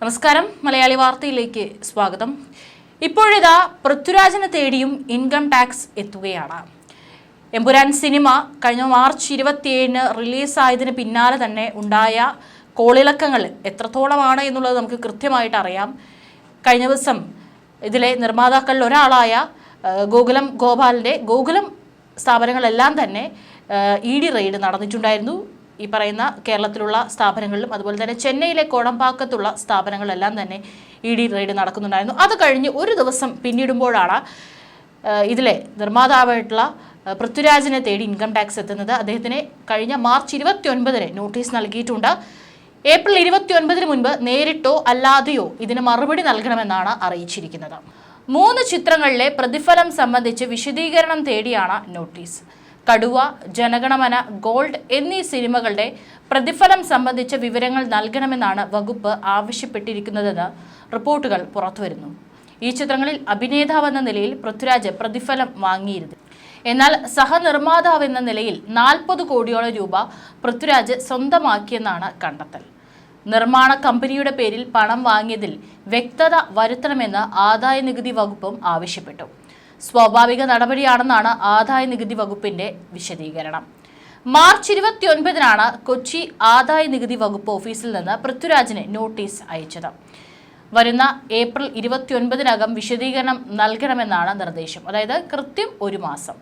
നമസ്കാരം. മലയാളി വാർത്തയിലേക്ക് സ്വാഗതം. ഇപ്പോഴിതാ പൃഥ്വിരാജിനെ തേടിയും ഇൻകം ടാക്സ് എത്തുകയാണ്. എമ്പുരാൻ സിനിമ കഴിഞ്ഞ മാർച്ച് ഇരുപത്തിയേഴിന് റിലീസായതിന് പിന്നാലെ തന്നെ ഉണ്ടായ കോളിളക്കങ്ങൾ എത്രത്തോളമാണ് എന്നുള്ളത് നമുക്ക് കൃത്യമായിട്ട് അറിയാം. കഴിഞ്ഞ ദിവസം ഇതിലെ നിർമ്മാതാക്കളിൽ ഒരാളായ ഗോകുലം ഗോപാലിന്റെ ഗോകുലം സ്ഥാപനങ്ങളെല്ലാം തന്നെ ഇ ഡി റെയ്ഡ് നടന്നിട്ടുണ്ടായിരുന്നു. ഈ പറയുന്ന കേരളത്തിലുള്ള സ്ഥാപനങ്ങളിലും അതുപോലെ തന്നെ ചെന്നൈയിലെ കോടമ്പാക്കത്തുള്ള സ്ഥാപനങ്ങളെല്ലാം തന്നെ ഇ ഡി റെയ്ഡ് നടക്കുന്നുണ്ടായിരുന്നു. അത് കഴിഞ്ഞ് ഒരു ദിവസം പിന്നിടുമ്പോഴാണ് ഇതിലെ നിർമ്മാതാവായിട്ടുള്ള പൃഥ്വിരാജിനെ തേടി ഇൻകം ടാക്സ് എത്തുന്നത്. അദ്ദേഹത്തിന് കഴിഞ്ഞ മാർച്ച് ഇരുപത്തി ഒൻപതിന് നോട്ടീസ് നൽകിയിട്ടുണ്ട്. ഏപ്രിൽ ഇരുപത്തി ഒൻപതിന് മുൻപ് നേരിട്ടോ അല്ലാതെയോ ഇതിന് മറുപടി നൽകണമെന്നാണ് അറിയിച്ചിരിക്കുന്നത്. മൂന്ന് ചിത്രങ്ങളിലെ പ്രതിഫലം സംബന്ധിച്ച് വിശദീകരണം തേടിയാണ് നോട്ടീസ്. കടുവ ജനഗണമന ഗോൾഡ് എന്നീ സിനിമകളുടെ പ്രതിഫലം സംബന്ധിച്ച വിവരങ്ങൾ നൽകണമെന്നാണ് വകുപ്പ് ആവശ്യപ്പെട്ടിരിക്കുന്നതെന്ന് റിപ്പോർട്ടുകൾ പുറത്തുവരുന്നു. ഈ ചിത്രങ്ങളിൽ അഭിനേതാവെന്ന നിലയിൽ പൃഥ്വിരാജ് പ്രതിഫലം വാങ്ങിയിരുന്നു. എന്നാൽ സഹനിർമ്മാതാവ് എന്ന നിലയിൽ നാൽപ്പത് കോടിയോളം രൂപ പൃഥ്വിരാജ് സ്വന്തമാക്കിയെന്നാണ് കണ്ടെത്തൽ. നിർമ്മാണ കമ്പനിയുടെ പേരിൽ പണം വാങ്ങിയതിൽ വ്യക്തത വരുത്തണമെന്ന് ആദായ നികുതി വകുപ്പും ആവശ്യപ്പെട്ടു. സ്വാഭാവിക നടപടിയാണെന്നാണ് ആദായ നികുതി വകുപ്പിന്റെ വിശദീകരണം. മാർച്ച് ഇരുപത്തിയൊൻപതിനാണ് കൊച്ചി ആദായ നികുതി വകുപ്പ് ഓഫീസിൽ നിന്ന് പൃഥ്വിരാജിന് നോട്ടീസ് അയച്ചത്. വരുന്ന ഏപ്രിൽ ഇരുപത്തിയൊൻപതിനകം വിശദീകരണം നൽകണമെന്നാണ് നിർദ്ദേശം. അതായത് കൃത്യം ഒരു മാസം.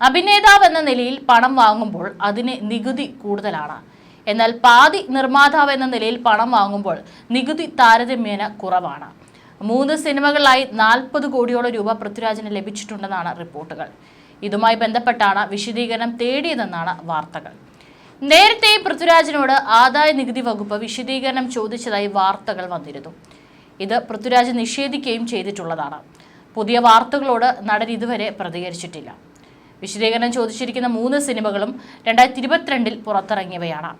അഭിനേതാവ് എന്ന നിലയിൽ പണം വാങ്ങുമ്പോൾ അതിന് നികുതി കൂടുതലാണ്. എന്നാൽ പാതി നിർമ്മാതാവ് എന്ന നിലയിൽ പണം വാങ്ങുമ്പോൾ നികുതി താരതമ്യേന കുറവാണ്. മൂന്ന് സിനിമകളിലായി നാൽപ്പത് കോടിയോളം രൂപ പൃഥ്വിരാജിന് ലഭിച്ചിട്ടുണ്ടെന്നാണ് റിപ്പോർട്ടുകൾ. ഇതുമായി ബന്ധപ്പെട്ടാണ് വിശദീകരണം തേടിയതെന്നാണ് വാർത്തകൾ. നേരത്തെ പൃഥ്വിരാജിനോട് ആദായ നികുതി വകുപ്പ് വിശദീകരണം ചോദിച്ചതായി വാർത്തകൾ വന്നിരുന്നു. ഇത് പൃഥ്വിരാജ് നിഷേധിക്കുകയും ചെയ്തിട്ടുള്ളതാണ്. പുതിയ വാർത്തകളോട് നടൻ ഇതുവരെ പ്രതികരിച്ചിട്ടില്ല. വിശദീകരണം ചോദിച്ചിരിക്കുന്ന മൂന്ന് സിനിമകളും രണ്ടായിരത്തി ഇരുപത്തിരണ്ടിൽ പുറത്തിറങ്ങിയവയാണ്.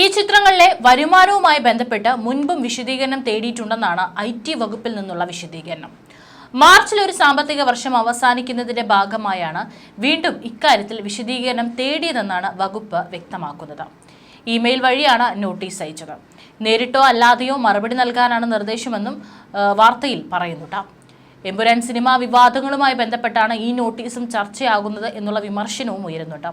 ഈ ചിത്രങ്ങളിലെ വരുമാനവുമായി ബന്ധപ്പെട്ട് മുൻപും വിശദീകരണം തേടിയിട്ടുണ്ടെന്നാണ് ഐ ടി വകുപ്പിൽ നിന്നുള്ള വിശദീകരണം. മാർച്ചിൽ ഒരു സാമ്പത്തിക വർഷം അവസാനിക്കുന്നതിന്റെ ഭാഗമായാണ് വീണ്ടും ഇക്കാര്യത്തിൽ വിശദീകരണം തേടിയതെന്നാണ് വകുപ്പ് വ്യക്തമാക്കുന്നത്. ഇമെയിൽ വഴിയാണ് നോട്ടീസ് അയച്ചത്. നേരിട്ടോ അല്ലാതെയോ മറുപടി നൽകാനാണ് നിർദ്ദേശമെന്നും വാർത്തയിൽ പറയുന്നുണ്ട് എമ്പുരാൻ സിനിമാ വിവാദങ്ങളുമായി ബന്ധപ്പെട്ടാണ് ഈ നോട്ടീസും ചർച്ചയാകുന്നത് എന്നുള്ള വിമർശനവും ഉയരുന്നുണ്ട്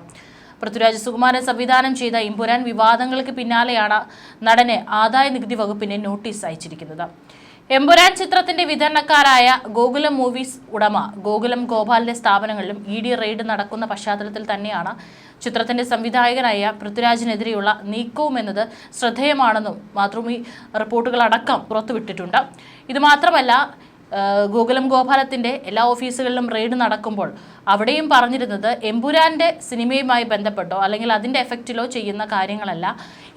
പൃഥ്വിരാജ് സുകുമാരൻ സംവിധാനം ചെയ്ത ഇമ്പുരാൻ വിവാദങ്ങൾക്ക് പിന്നാലെയാണ് നടന് ആദായ നികുതി വകുപ്പിന് നോട്ടീസ് അയച്ചിരിക്കുന്നത്. എമ്പുരാൻ ചിത്രത്തിന്റെ വിതരണക്കാരായ ഗോകുലം മൂവീസ് ഉടമ ഗോകുലം ഗോപാലിന്റെ സ്ഥാപനങ്ങളിലും ഇ ഡി റെയ്ഡ് നടക്കുന്ന പശ്ചാത്തലത്തിൽ തന്നെയാണ് ചിത്രത്തിന്റെ സംവിധായകനായ പൃഥ്വിരാജിനെതിരെയുള്ള നീക്കവും എന്നത് ശ്രദ്ധേയമാണെന്നും മാത്രം ഈ റിപ്പോർട്ടുകളടക്കം പുറത്തുവിട്ടിട്ടുണ്ട്. ഇതുമാത്രമല്ല ഗോകുലം ഗോപാലത്തിന്റെ എല്ലാ ഓഫീസുകളിലും റെയ്ഡ് നടക്കുമ്പോൾ അവിടെയും പറഞ്ഞിരുന്നത് എമ്പുരാന്റെ സിനിമയുമായി ബന്ധപ്പെട്ടോ അല്ലെങ്കിൽ അതിന്റെ എഫക്റ്റിലോ ചെയ്യുന്ന കാര്യങ്ങളല്ല.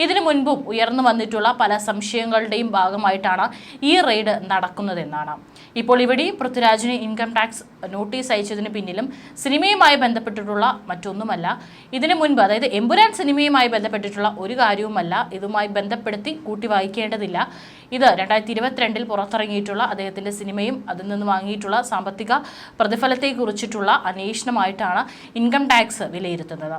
ഇതിനു മുൻപും ഉയർന്നു വന്നിട്ടുള്ള പല സംശയങ്ങളുടെയും ഭാഗമായിട്ടാണ് ഈ റെയ്ഡ് നടക്കുന്നതെന്നാണ്. ഇപ്പോൾ ഇവിടെയും പൃഥ്വിരാജിന് ഇൻകം ടാക്സ് നോട്ടീസ് അയച്ചതിന് പിന്നിലും സിനിമയുമായി ബന്ധപ്പെട്ടിട്ടുള്ള മറ്റൊന്നുമല്ല. ഇതിനു മുൻപ് അതായത് എമ്പുരാൻ സിനിമയുമായി ബന്ധപ്പെട്ടിട്ടുള്ള ഒരു കാര്യവുമല്ല. ഇതുമായി ബന്ധപ്പെടുത്തി കൂട്ടി വായിക്കേണ്ടതില്ല. ഇത് രണ്ടായിരത്തി ഇരുപത്തിരണ്ടിൽ പുറത്തിറങ്ങിയിട്ടുള്ള അദ്ദേഹത്തിന്റെ സിനിമയും അതിൽ നിന്ന് വാങ്ങിയിട്ടുള്ള സാമ്പത്തിക പ്രതിഫലത്തെക്കുറിച്ചിട്ടുള്ള അന്വേഷണമായിട്ടാണ് ഇൻകം ടാക്സ് വിലയിരുത്തുന്നത്.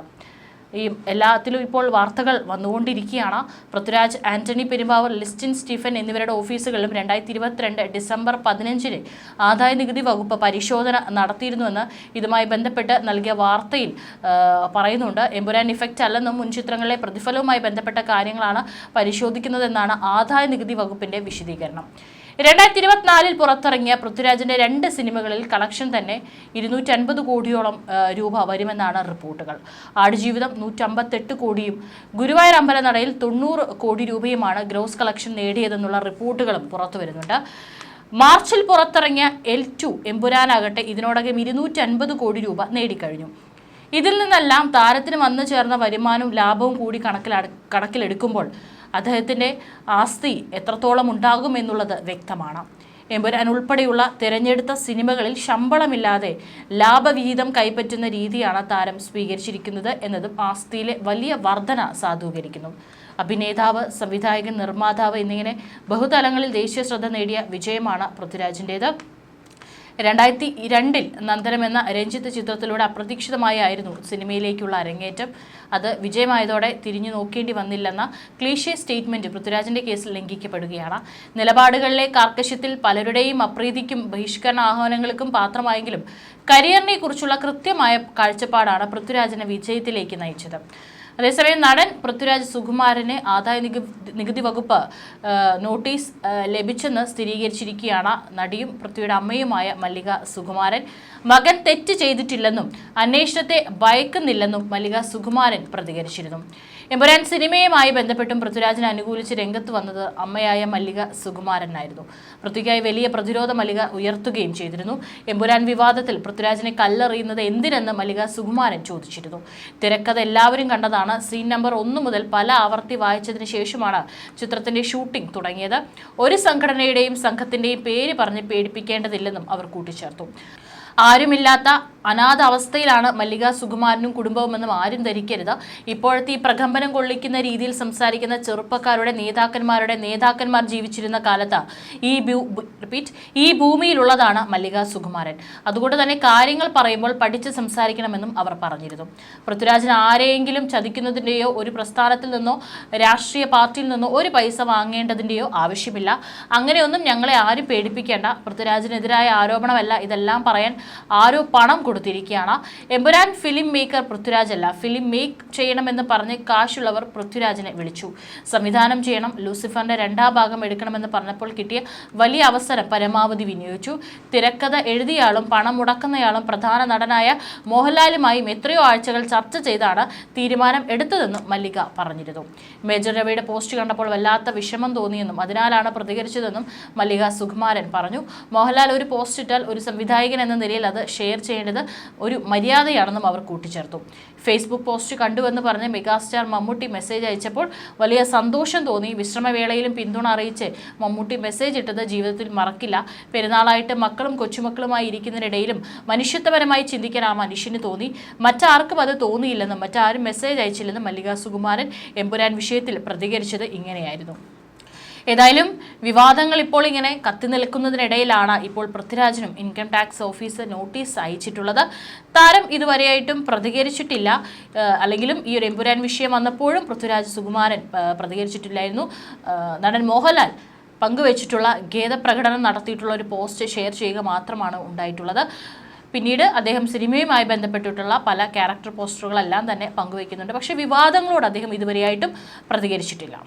ഈ എല്ലാത്തിലും ഇപ്പോൾ വാർത്തകൾ വന്നുകൊണ്ടിരിക്കുകയാണ്. പൃഥ്വിരാജ് ആന്റണി പെരുമ്പാവൂർ ലിസ്റ്റിൻ സ്റ്റീഫൻ എന്നിവരുടെ ഓഫീസുകളിലും രണ്ടായിരത്തി ഇരുപത്തിരണ്ട് ഡിസംബർ പതിനഞ്ചിന് ആദായ നികുതി വകുപ്പ് പരിശോധന നടത്തിയിരുന്നുവെന്ന് ഇതുമായി ബന്ധപ്പെട്ട് നൽകിയ വാർത്തയിൽ പറയുന്നുണ്ട്. എമ്പുരാൻ ഇഫക്റ്റ് അല്ലെന്നും മുൻ ചിത്രങ്ങളിലെ പ്രതിഫലവുമായി ബന്ധപ്പെട്ട കാര്യങ്ങളാണ് പരിശോധിക്കുന്നതെന്നാണ് ആദായ നികുതി വകുപ്പിന്റെ വിശദീകരണം. രണ്ടായിരത്തി ഇരുപത്തിനാലിൽ പുറത്തിറങ്ങിയ പൃഥ്വിരാജിന്റെ രണ്ട് സിനിമകളിൽ കളക്ഷൻ തന്നെ ഇരുന്നൂറ്റി അൻപത് കോടിയോളം രൂപ വരുമെന്നാണ് റിപ്പോർട്ടുകൾ. ആടുജീവിതം നൂറ്റമ്പത്തെട്ട് കോടിയും ഗുരുവായൂർ അമ്പലനടയിൽ തൊണ്ണൂറ് കോടി രൂപയുമാണ് ഗ്രോസ് കളക്ഷൻ നേടിയതെന്നുള്ള റിപ്പോർട്ടുകളും പുറത്തു വരുന്നുണ്ട്. മാർച്ചിൽ പുറത്തിറങ്ങിയ എൽ ടു എമ്പുരാനാകട്ടെ ഇതിനോടകം ഇരുന്നൂറ്റി അൻപത് കോടി രൂപ നേടിക്കഴിഞ്ഞു. ഇതിൽ നിന്നെല്ലാം താരത്തിന് വന്നു ചേർന്ന വരുമാനവും ലാഭവും കൂടി കണക്കിലട കണക്കിലെടുക്കുമ്പോൾ അദ്ദേഹത്തിന്റെ ആസ്തി എത്രത്തോളം ഉണ്ടാകും എന്നുള്ളത് വ്യക്തമാണ്. എമ്പുരാൻ ഉൾപ്പെടെയുള്ള തിരഞ്ഞെടുത്ത സിനിമകളിൽ ശമ്പളമില്ലാതെ ലാഭവിഹിതം കൈപ്പറ്റുന്ന രീതിയാണ് താരം സ്വീകരിച്ചിരിക്കുന്നത് എന്നതും ആസ്തിയിലെ വലിയ വർധന സാധൂകരിക്കുന്നു. അഭിനേതാവ് സംവിധായകൻ നിർമ്മാതാവ് എന്നിങ്ങനെ ബഹുതലങ്ങളിൽ ദേശീയ ശ്രദ്ധ നേടിയ വിജയമാണ് പൃഥ്വിരാജിന്റേത് രണ്ടായിരത്തി രണ്ടിൽ നന്ദനം എന്ന രഞ്ജിത്ത് ചിത്രത്തിലൂടെ അപ്രതീക്ഷിതമായായിരുന്നു സിനിമയിലേക്കുള്ള അരങ്ങേറ്റം. അത് വിജയമായതോടെ തിരിഞ്ഞു നോക്കേണ്ടി വന്നില്ലെന്ന ക്ലീഷ്യ സ്റ്റേറ്റ്മെന്റ് പൃഥ്വിരാജിന്റെ കേസിൽ ലംഘിക്കപ്പെടുകയാണ്. നിലപാടുകളിലെ കാർക്കശ്യത്തിൽ പലരുടെയും അപ്രീതിക്കും ബഹിഷ്കരണ ആഹ്വാനങ്ങൾക്കും പാത്രമായെങ്കിലും കരിയറിനെ കുറിച്ചുള്ള കൃത്യമായ കാഴ്ചപ്പാടാണ് പൃഥ്വിരാജിനെ വിജയത്തിലേക്ക് നയിച്ചത്. അതേസമയം നടൻ പൃഥ്വിരാജ് സുകുമാരന് ആദായ നികുതി വകുപ്പ് നോട്ടീസ് ലഭിച്ചെന്ന് സ്ഥിരീകരിച്ചിരിക്കുകയാണ് നടിയും പൃഥ്വിയുടെ അമ്മയുമായ മല്ലിക സുകുമാരൻ. മകൻ തെറ്റ് ചെയ്തിട്ടില്ലെന്നും അന്വേഷണത്തെ ഭയക്കുന്നില്ലെന്നും മല്ലിക സുകുമാരൻ പ്രതികരിച്ചിരുന്നു. എമ്പുരാൻ സിനിമയുമായി ബന്ധപ്പെട്ടും പൃഥ്വിരാജിനെ അനുകൂലിച്ച് രംഗത്ത് വന്നത് അമ്മയായ മല്ലിക സുകുമാരനായിരുന്നു പൃഥ്വിക്കായി വലിയ പ്രതിരോധ മല്ലിക ഉയർത്തുകയും ചെയ്തിരുന്നു. എമ്പുരാൻ വിവാദത്തിൽ പൃഥ്വിരാജിനെ കല്ലെറിയുന്നത് എന്തിനെന്ന് മല്ലിക സുകുമാരൻ ചോദിച്ചിരുന്നു. തിരക്കഥ എല്ലാവരും കണ്ടതാണ്. സീൻ നമ്പർ ഒന്ന് മുതൽ പല ആവർത്തി വായിച്ചതിന് ശേഷമാണ് ചിത്രത്തിന്റെ ഷൂട്ടിംഗ് തുടങ്ങിയത്. ഒരു സംഘടനയുടെയും സംഘത്തിന്റെയും പേര് പറഞ്ഞ് പേടിപ്പിക്കേണ്ടതില്ലെന്നും അവർ കൂട്ടിച്ചേർത്തു. ആരുമില്ലാത്ത അനാഥ അവസ്ഥയിലാണ് മല്ലിക സുകുമാരനും കുടുംബവുമെന്നും ആരും ധരിക്കരുത്. ഇപ്പോഴത്തെ ഈ പ്രകമ്പനം കൊള്ളിക്കുന്ന രീതിയിൽ സംസാരിക്കുന്ന ചെറുപ്പക്കാരുടെ നേതാക്കന്മാരുടെ നേതാക്കന്മാർ ജീവിച്ചിരുന്ന കാലത്ത് ഈ റിപ്പീറ്റ് ഈ ഭൂമിയിലുള്ളതാണ് മല്ലിക സുകുമാരൻ. അതുകൊണ്ട് തന്നെ കാര്യങ്ങൾ പറയുമ്പോൾ പഠിച്ച് സംസാരിക്കണമെന്നും അവർ പറഞ്ഞിരുന്നു. പൃഥ്വിരാജൻ ആരെയെങ്കിലും ചതിക്കുന്നതിന്റെയോ ഒരു പ്രസ്ഥാനത്തിൽ നിന്നോ രാഷ്ട്രീയ പാർട്ടിയിൽ നിന്നോ ഒരു പൈസ വാങ്ങേണ്ടതിന്റെയോ ആവശ്യമില്ല. അങ്ങനെയൊന്നും ഞങ്ങളെ ആരും പേടിപ്പിക്കേണ്ട. പൃഥ്വിരാജിനെതിരായ ആരോപണമല്ല ഇതെല്ലാം പറയാൻ ആരോ പണം കൊടുത്തിരിക്കുകയാണ്. എമ്പുരാൻ ഫിലിം മേക്കർ പൃഥ്വിരാജല്ല ഫിലിം മേക്ക് ചെയ്യണമെന്ന് പറഞ്ഞ് കാശുള്ളവർ പൃഥ്വിരാജിനെ വിളിച്ചു. സംവിധാനം ചെയ്യണം. ലൂസിഫറിന്റെ രണ്ടാം ഭാഗം എടുക്കണമെന്ന് പറഞ്ഞപ്പോൾ കിട്ടിയ വലിയ അവസരം പരമാവധി വിനിയോഗിച്ചു. തിരക്കഥ എഴുതിയാളും പണം മുടക്കുന്നയാളും പ്രധാന നടനായ മോഹൻലാലുമായും എത്രയോ ആഴ്ചകൾ ചർച്ച ചെയ്താണ് തീരുമാനം എടുത്തതെന്നും മല്ലിക പറഞ്ഞിരുന്നു. മേജർ രവിയുടെ പോസ്റ്റ് കണ്ടപ്പോൾ വല്ലാത്ത വിഷമം തോന്നിയെന്നും അതിനാലാണ് പ്രതികരിച്ചതെന്നും മല്ലിക സുകുമാരൻ പറഞ്ഞു. മോഹൻലാൽ ഒരു പോസ്റ്റ് ഇട്ടാൽ ഒരു സംവിധായകൻ എന്ന നിലയിൽ അത് ഷെയർ ചെയ്യേണ്ടത് ഒരു മര്യാദയാണെന്നും അവർ കൂട്ടിച്ചേർത്തു. ഫേസ്ബുക്ക് പോസ്റ്റ് കണ്ടുവെന്ന് പറഞ്ഞ് മെഗാസ്റ്റാർ മമ്മൂട്ടി മെസ്സേജ് അയച്ചപ്പോൾ വലിയ സന്തോഷം തോന്നി. വിശ്രമവേളയിലും പിന്തുണ അറിയിച്ച് മമ്മൂട്ടി മെസ്സേജ് ഇട്ടത് ജീവിതത്തിൽ മറക്കില്ല. പെരുന്നാളായിട്ട് മക്കളും കൊച്ചുമക്കളുമായി ഇരിക്കുന്നതിനിടയിലും മനുഷ്യത്വപരമായി ചിന്തിക്കാൻ ആ മനുഷ്യന് തോന്നി. മറ്റാർക്കും അത് തോന്നിയില്ലെന്നും മറ്റാരും മെസ്സേജ് അയച്ചില്ലെന്നും മല്ലിക സുകുമാരൻ എമ്പുരാൻ വിഷയത്തിൽ പ്രതികരിച്ചത് ഇങ്ങനെയായിരുന്നു. ഏതായാലും വിവാദങ്ങൾ ഇപ്പോൾ ഇങ്ങനെ കത്തി നിൽക്കുന്നതിനിടയിലാണ് ഇപ്പോൾ പൃഥ്വിരാജിനും ഇൻകം ടാക്സ് ഓഫീസ് നോട്ടീസ് അയച്ചിട്ടുള്ളത്. താരം ഇതുവരെയായിട്ടും പ്രതികരിച്ചിട്ടില്ല. അല്ലെങ്കിലും ഈ ഒരു എമ്പുരാൻ വിഷയം വന്നപ്പോഴും പൃഥ്വിരാജ് സുകുമാരൻ പ്രതികരിച്ചിട്ടില്ലായിരുന്നു. നടൻ മോഹൻലാൽ പങ്കുവച്ചിട്ടുള്ള ഖേദപ്രകടനം നടത്തിയിട്ടുള്ള ഒരു പോസ്റ്റ് ഷെയർ ചെയ്യുക മാത്രമാണ് ഉണ്ടായിട്ടുള്ളത്. പിന്നീട് അദ്ദേഹം സിനിമയുമായി ബന്ധപ്പെട്ടിട്ടുള്ള പല ക്യാരക്ടർ പോസ്റ്ററുകളെല്ലാം തന്നെ പങ്കുവയ്ക്കുന്നുണ്ട്. പക്ഷേ വിവാദങ്ങളോട് അദ്ദേഹം ഇതുവരെയായിട്ടും പ്രതികരിച്ചിട്ടില്ല.